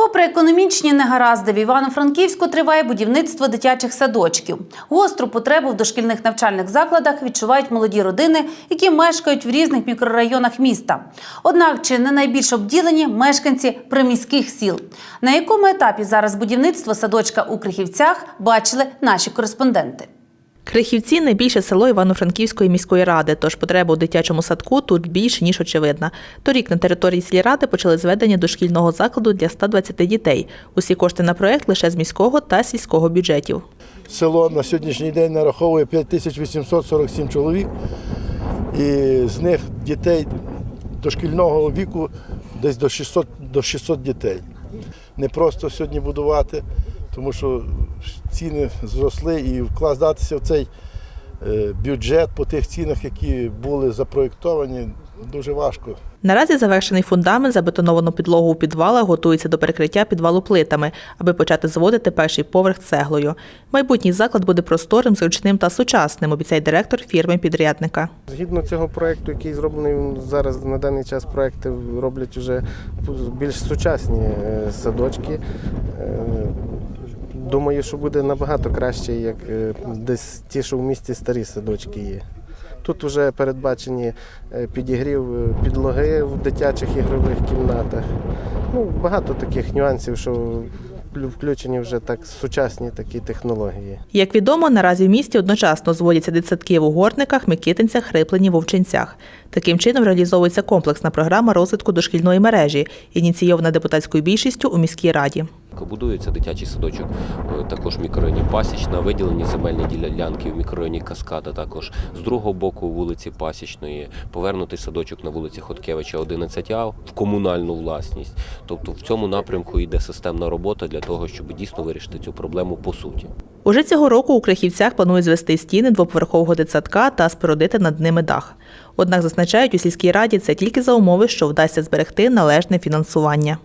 Попри економічні негаразди, в Івано-Франківську триває будівництво дитячих садочків. Гостру потребу в дошкільних навчальних закладах відчувають молоді родини, які мешкають в різних мікрорайонах міста. Однак, чи не найбільш обділені мешканці приміських сіл? На якому етапі зараз будівництво садочка у Крихівцях бачили наші кореспонденти. Крихівці найбільше село Івано-Франківської міської ради, тож потреба у дитячому садку тут більше, ніж очевидна. Торік на території сільради почали зведення дошкільного закладу для 120 дітей. Усі кошти на проект лише з міського та сільського бюджетів. Село на сьогоднішній день нараховує 5847 чоловік, і з них дітей дошкільного віку десь до 600, до 600 дітей. Не просто сьогодні будувати, тому що ціни зросли і вкладатися в цей е, бюджет по тих цінах, які були запроєктовані, дуже важко. Наразі завершений фундамент, забетоновану підлогу у підвалах готується до перекриття підвалу плитами, аби почати зводити перший поверх цеглою. Майбутній заклад буде просторим, зручним та сучасним, обіцяє директор фірми-підрядника. Згідно цього проєкту, який зроблений зараз на даний час проекти роблять вже більш сучасні е, садочки. Думаю, що буде набагато краще, як е, десь ті, що в місті старі садочки є. Тут вже передбачені е, підігрів е, підлоги в дитячих ігрових кімнатах. Ну, багато таких нюансів, що включені вже так сучасні такі технології. Як відомо, наразі в місті одночасно зводяться дитсадки в Угорниках, Микитинцях, Хриплені, Вовчинцях. Таким чином реалізовується комплексна програма розвитку дошкільної мережі, ініційована депутатською більшістю у міській раді. Будується дитячий садочок е, також мікрорайоні Пасічна, виділені земельні ділянки в мікрорайоні Каскада, також з другого боку вулиці Пасічної, повернутий садочок на вулиці Хоткевича 11А в комунальну власність. Тобто в цьому напрямку йде системна робота для того, щоб дійсно вирішити цю проблему по суті. Уже цього року у Крихівцях планують звести стіни двоповерхового дитсадка та спорудити над ними дах. Однак зазначають у сільській раді це тільки за умови, що вдасться зберегти належне фінансування.